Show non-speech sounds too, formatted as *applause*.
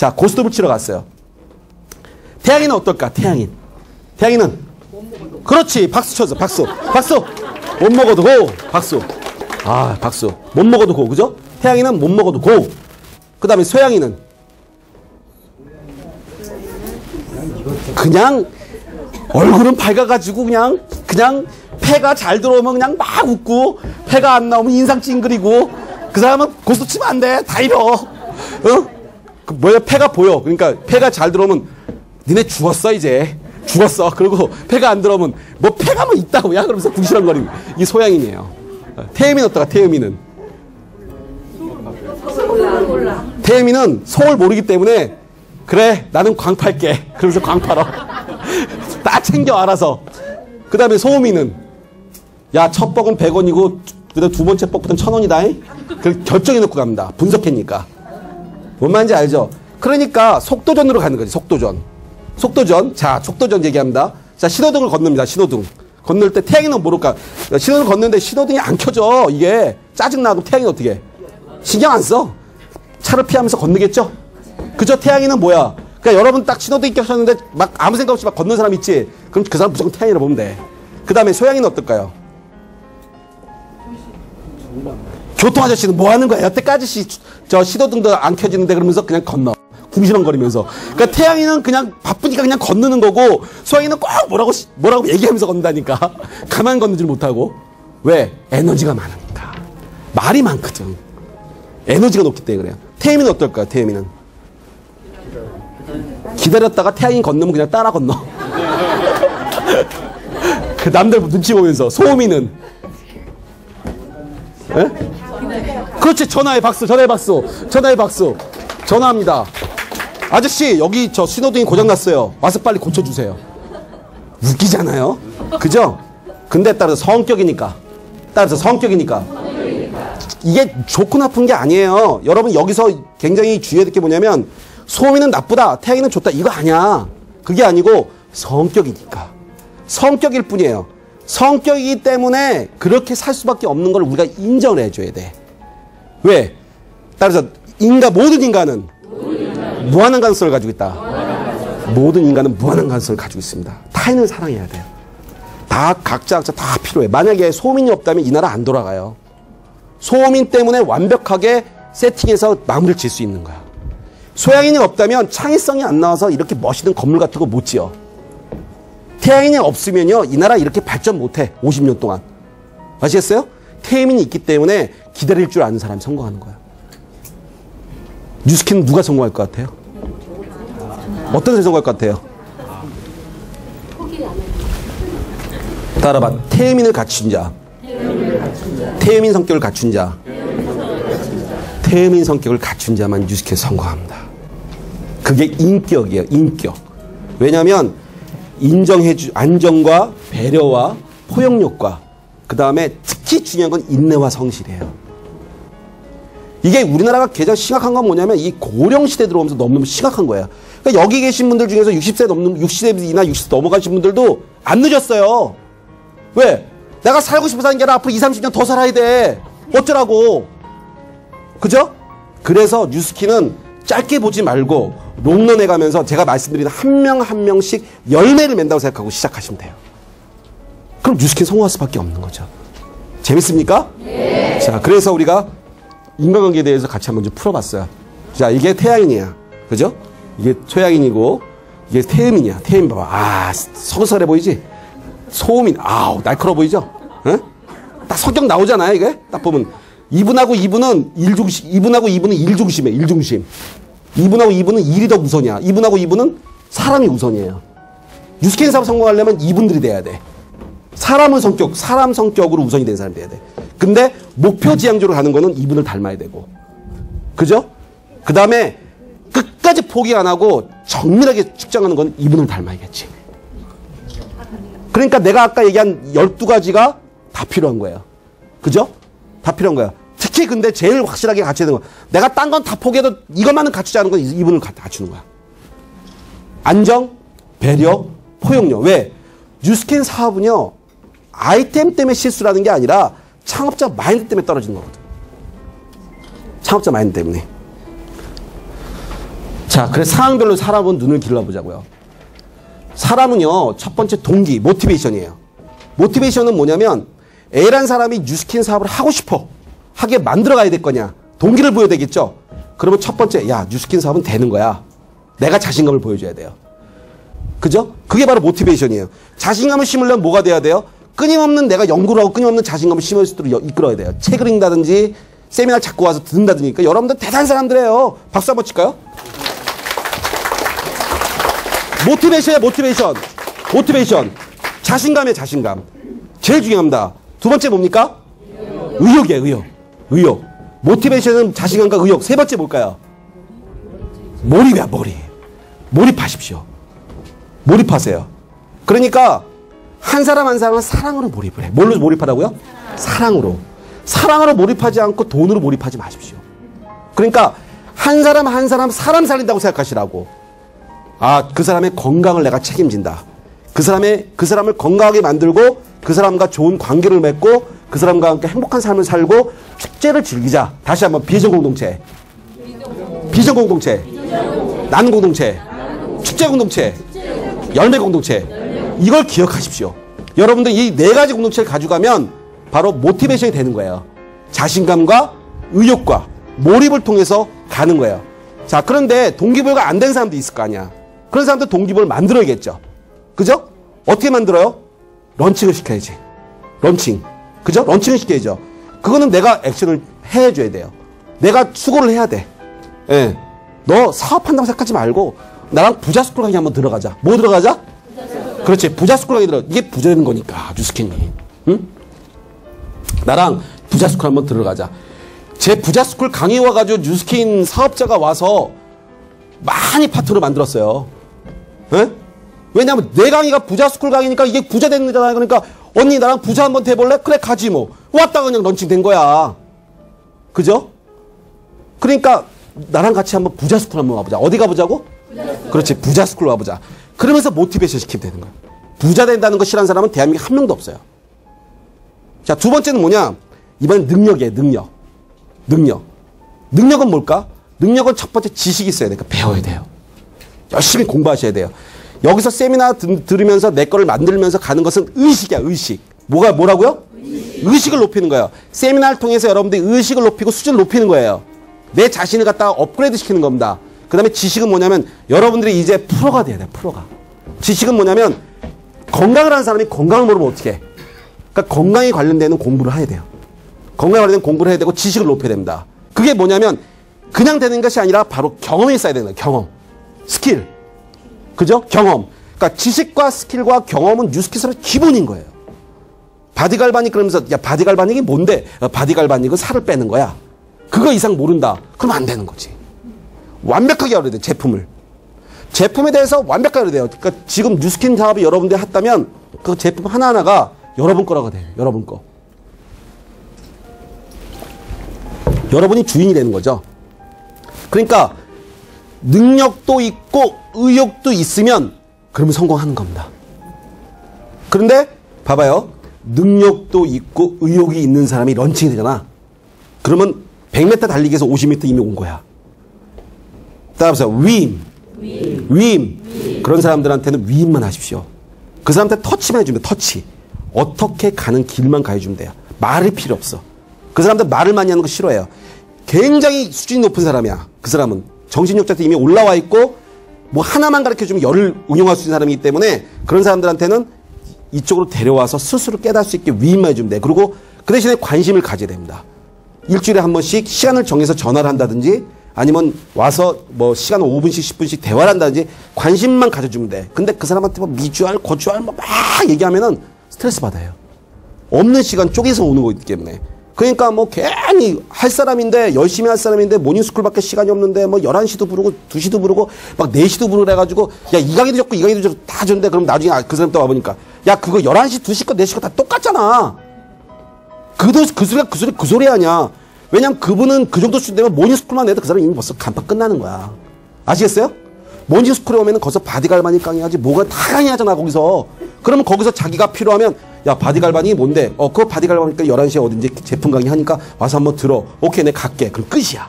자, 고스톱을 치러 갔어요. 태양이는 어떨까? 태양인. 태양이는? 그렇지. 박수 쳐서 박수. 박수. 못 먹어도 고. 박수. 아, 박수. 못 먹어도 고. 그죠? 태양이는 못 먹어도 고. 그 다음에 소양이는? 그냥 얼굴은 밝아가지고 그냥 그냥 패가 잘 들어오면 그냥 막 웃고 패가 안 나오면 인상 찡그리고 그 사람은 고스톱 치면 안 돼. 다 잃어. 어? 그 뭐야 패가 보여. 그러니까 패가 잘 들어오면 니네 죽었어 이제. 죽었어. 그리고 패가 안 들어오면 뭐 패가 뭐 있다고 야 그러면서 궁시렁거리고 이 소양이네요. 태음이는 어떠가 태음이는? 태음이는 속을 모르기 때문에 그래 나는 광 팔게. 그러면서 광 팔어. *laughs* 다 챙겨 알아서. 그 다음에 소음이는 야 첫 뻑은 100원이고 그다음 두 번째 뻑부터는 1000원이다. 그 결정해 놓고 갑니다. 분석했니까. 뭔 말인지 알죠? 그러니까 속도전으로 가는 거지. 속도전. 속도전. 자, 속도전 얘기합니다. 자, 신호등을 건넙니다. 신호등. 건널 때 태양이는 모를까? 신호등 건너는데 신호등이 안 켜져. 이게 짜증나고 태양이 어떻게 해? 신경 안 써. 차를 피하면서 건너겠죠? 그죠? 태양이는 뭐야? 그러니까 여러분 딱 신호등이 켜졌는데 막 아무 생각 없이 막 걷는 사람 있지? 그럼 그 사람 무조건 태양이라고 보면 돼. 그 다음에 소양이는 어떨까요? 교통 아저씨는 뭐 하는 거야? 여태까지 시, 저 신호등도 안 켜지는데 그러면서 그냥 건너. 궁시렁거리면서. 그러니까 태양이는 그냥 바쁘니까 그냥 건너는 거고 소양이는 꼭 뭐라고 시- 뭐라고 얘기하면서 건너다니까. *laughs* 가만 건너질 못하고. 왜? 에너지가 많으니까. 말이 많거든. 에너지가 높기 때문에 그래요. 태임이는 어떨까요? 태임이는 기다렸다가 태양이 건너면 그냥 따라 건너. *laughs* 그 남들 눈치 보면서 소음이는 예? 그렇지 전화의 박수 전화의 박수 전화의 박수. 전화합니다. 아저씨 여기 저 신호등이 고장났어요. 와서 빨리 고쳐주세요. 웃기잖아요? 그죠? 근데 따라서 성격이니까. 따라서 성격이니까. 이게 좋고 나쁜 게 아니에요. 여러분 여기서 굉장히 주의해야 될 게 뭐냐면 소음이는 나쁘다 태양이는 좋다 이거 아니야. 그게 아니고 성격이니까. 성격일 뿐이에요. 성격이기 때문에 그렇게 살 수밖에 없는 걸 우리가 인정을 해줘야 돼 왜? 따라서 인간 모든 인간은 무한한 가능성을 가지고 있다. 모든 인간은 무한한 가능성을 가지고 있습니다. 타인을 사랑해야 돼요. 다 각자 각자 다 필요해. 만약에 소민이 없다면 이 나라 안 돌아가요. 소민 때문에 완벽하게 세팅해서 마무리를 질 수 있는 거야. 소양인이 없다면 창의성이 안 나와서 이렇게 멋있는 건물 같은 거 못 지어. 태양인이 없으면요 이 나라 이렇게 발전 못 해. 50년 동안. 아시겠어요? 태민이 있기 때문에 기다릴 줄 아는 사람이 성공하는 거야. 뉴스킨은 누가 성공할 것 같아요? 어떤 사람이 성공할 것 같아요? 따라봐. 태민을 갖춘 자. 태민 성격을 갖춘 자. 태민 성격을 갖춘 자만 뉴스킨 성공합니다. 그게 인격이에요. 인격. 왜냐하면 인정해주 안정과 배려와 포용력과 그 다음에 특히 중요한 건 인내와 성실이에요. 이게 우리나라가 가장 심각한 건 뭐냐면 이 고령 시대 들어오면서 너무너무 심각한 거예요. 그러니까 여기 계신 분들 중에서 60세 넘는 60세나 60세 넘어가신 분들도 안 늦었어요. 왜? 내가 살고 싶어 사는 게 아니라 앞으로 2, 30년 더 살아야 돼. 어쩌라고. 그죠? 그래서 뉴스키는 짧게 보지 말고 롱런해 가면서 제가 말씀드린 한 명 한 명씩 열매를 맺는다고 생각하고 시작하시면 돼요. 그럼 뉴스킨 성공할 수밖에 없는 거죠. 재밌습니까? 네. 자, 그래서 우리가 인간관계에 대해서 같이 한번 좀 풀어봤어요. 자, 이게 태양인이야. 그죠? 이게 소양인이고, 이게 태음이냐. 태음 봐봐. 아, 서글서글해 보이지? 소음인. 아우, 날카로워 보이죠? 응? 딱 성격 나오잖아요, 이게? 딱 보면. 이분하고 이분은 일중심, 이분하고 이분은 일중심이에요, 일중심. 이분하고 이분은 일이 더 우선이야. 이분하고 이분은 사람이 우선이에요. 뉴스캔 사업 성공하려면 이분들이 돼야 돼. 사람은 성격, 사람 성격으로 우선이 되는 사람이 돼야 돼. 근데 목표 지향적으로 가는 거는 이분을 닮아야 되고. 그죠? 그 다음에 끝까지 포기 안 하고 정밀하게 측정하는 건 이분을 닮아야겠지. 그러니까 내가 아까 얘기한 12가지가 다 필요한 거예요. 그죠? 다 필요한 거야. 특히 근데 제일 확실하게 갖춰야 되는 거. 내가 딴 건 다 포기해도 이것만은 갖추지 않은 건 이분을 갖추는 거야. 안정, 배려, 포용력. 왜? 뉴스캔 사업은요, 아이템 때문에 실수라는 게 아니라 창업자 마인드 때문에 떨어지는 거거든. 창업자 마인드 때문에. 자, 자, 그래서 상황별로 사람은 눈을 길러보자고요. 사람은요, 첫 번째 동기, 모티베이션이에요. 모티베이션은 뭐냐면, A란 사람이 뉴스킨 사업을 하고 싶어. 하게 만들어 가야 될 거냐. 동기를 보여야 되겠죠? 그러면 첫 번째, 야, 뉴스킨 사업은 되는 거야. 내가 자신감을 보여줘야 돼요. 그죠? 그게 바로 모티베이션이에요. 자신감을 심으려면 뭐가 돼야 돼요? 끊임없는 내가 연구를 하고 끊임없는 자신감을 심을 수 있도록 이끌어야 돼요. 책을 읽는다든지 세미나 찾고 와서 듣는다든지. 그러니까 여러분들 대단한 사람들이에요. 박수 한번 칠까요? 모티베이션이에요, 모티베이션. 모티베이션. 자신감이에요, 자신감. 제일 중요합니다. 두 번째 뭡니까? 의욕이에요, 의욕. 의욕. 모티베이션은 자신감과 의욕. 세 번째 뭘까요? 몰입이야, 몰입. 몰입하십시오. 몰입하세요. 그러니까 한 사람 한 사람은 사랑으로 몰입을 해. 뭘로 몰입하라고요? 사랑으로. 사랑으로 몰입하지 않고 돈으로 몰입하지 마십시오. 그러니까 한 사람 한 사람 사람 살린다고 생각하시라고. 아, 그 사람의 건강을 내가 책임진다. 그 사람의 그 사람을 건강하게 만들고 그 사람과 좋은 관계를 맺고 그 사람과 함께 행복한 삶을 살고 축제를 즐기자. 다시 한번 비전 공동체. 비전 공동체. 나는 공동체. 축제 공동체. 열매 공동체. 이걸 기억하십시오. 여러분들 이 네 가지 공동체를 가져가면 바로 모티베이션이 되는 거예요. 자신감과 의욕과 몰입을 통해서 가는 거예요. 자, 그런데 동기부여가 안 된 사람도 있을 거 아니야. 그런 사람들 동기부여를 만들어야겠죠. 그죠? 어떻게 만들어요? 런칭을 시켜야지. 런칭. 그죠? 런칭을 시켜야죠. 그거는 내가 액션을 해줘야 돼요. 내가 수고를 해야 돼. 예. 너 사업한다고 생각하지 말고 나랑 부자 스쿨 강의 한번 들어가자. 뭐 들어가자? 그렇지. 부자스쿨 강의 들어. 이게 부자 되는 거니까, 뉴스캔님. 응? 나랑 부자 스쿨 한번 들어가자. 제 부자 스쿨 강의 와가지고 뉴스킨 사업자가 와서 많이 파트를 만들었어요. 에? 왜냐하면 내 강의가 부자 스쿨 강의니까 이게 부자 되는 거잖아요. 그러니까 언니 나랑 부자 한번 돼볼래? 그래 가지 뭐. 왔다 그냥 런칭 된 거야. 그죠? 그러니까 나랑 같이 한번 부자 스쿨 한번 와보자. 어디 가보자고? 부자스쿨. 그렇지 부자 스쿨 와보자. 그러면서 모티베이션 시키면 되는 거야. 부자 된다는 거 싫어하는 사람은 대한민국에 한 명도 없어요. 자, 두 번째는 뭐냐? 이번엔 능력이에요, 능력. 능력. 능력은 뭘까? 능력은 첫 번째 지식이 있어야 돼요. 그러니까 배워야 돼요. 열심히 공부하셔야 돼요. 여기서 세미나 들, 들으면서 내 거를 만들면서 가는 것은 의식이야, 의식. 뭐가, 뭐라고요? 의식. 을 높이는 거예요. 세미나를 통해서 여러분들이 의식을 높이고 수준을 높이는 거예요. 내 자신을 갖다가 업그레이드 시키는 겁니다. 그 다음에 지식은 뭐냐면 여러분들이 이제 프로가 돼야 돼요, 프로가. 지식은 뭐냐면 건강을 하는 사람이 건강을 모르면 어떻게 해? 그러니까 건강에 관련되는 공부를 해야 돼요. 건강에 관련된 공부를 해야 되고 지식을 높여야 됩니다. 그게 뭐냐면 그냥 되는 것이 아니라 바로 경험이 있어야 되는 거예요. 경험. 스킬. 그죠? 경험. 그러니까 지식과 스킬과 경험은 뉴스키스의 기본인 거예요. 바디갈바닉 그러면서 야 바디갈바닉이 뭔데? 어, 바디갈바닉은 살을 빼는 거야. 그거 이상 모른다. 그럼 안 되는 거지. 완벽하게 알아야 돼 제품을. 제품에 대해서 완벽하게 알아야 돼요. 그러니까 지금 뉴스킨 사업이 여러분들이 했다면 그 제품 하나하나가 여러분 거라고 돼요. 여러분 거. 여러분이 주인이 되는 거죠. 그러니까 능력도 있고 의욕도 있으면 그러면 성공하는 겁니다. 그런데 봐봐요. 능력도 있고 의욕이 있는 사람이 런칭이 되잖아. 그러면 100m 달리기에서 50m 이미 온 거야. 따라보세요. 위임. 위임. 위임. 그런 사람들한테는 위임만 하십시오. 그 사람한테 터치만 해주면 터치. 어떻게 가는 길만 가해주면 돼요. 말이 필요 없어. 그 사람들 말을 많이 하는 거 싫어해요. 굉장히 수준이 높은 사람이야. 그 사람은. 정신력자한테 이미 올라와 있고 뭐 하나만 가르쳐주면 열을 응용할 수 있는 사람이기 때문에 그런 사람들한테는 이쪽으로 데려와서 스스로 깨달을 수 있게 위임만 해주면 돼. 그리고 그 대신에 관심을 가져야 됩니다. 일주일에 한 번씩 시간을 정해서 전화를 한다든지 아니면 와서 뭐 시간 5분씩 10분씩 대화를 한다든지 관심만 가져주면 돼. 근데 그 사람한테 뭐 미주알, 고주알 뭐막 얘기하면은 스트레스 받아요. 없는 시간 쪼개서 오는 거기 때문에. 그러니까 뭐 괜히 할 사람인데 열심히 할 사람인데 모닝스쿨밖에 시간이 없는데 뭐 11시도 부르고 2시도 부르고 막 4시도 부르고 그래가지고 야 이 강의도 적고 이 강의도 적고 다 줬는데 그럼 나중에 그 사람 또 와보니까 야 그거 11시 2시 거 4시 거 다 똑같잖아. 그도 그 소리가 그 소리 그 소리 아니야. 왜냐면 그분은 그 정도 수준 되면 모닝스쿨만 내도 그 사람 이미 벌써 간판 끝나는 거야. 아시겠어요? 모닝스쿨에 오면은 거기서 바디갈바닉 강의하지 뭐가 다 강의하잖아 거기서. 그러면 거기서 자기가 필요하면 야 바디갈바닉이 뭔데? 어 그거 바디갈바닉 11시에 어딘지 제품 강의 하니까 와서 한번 들어. 오케이 내 갈게. 그럼 끝이야.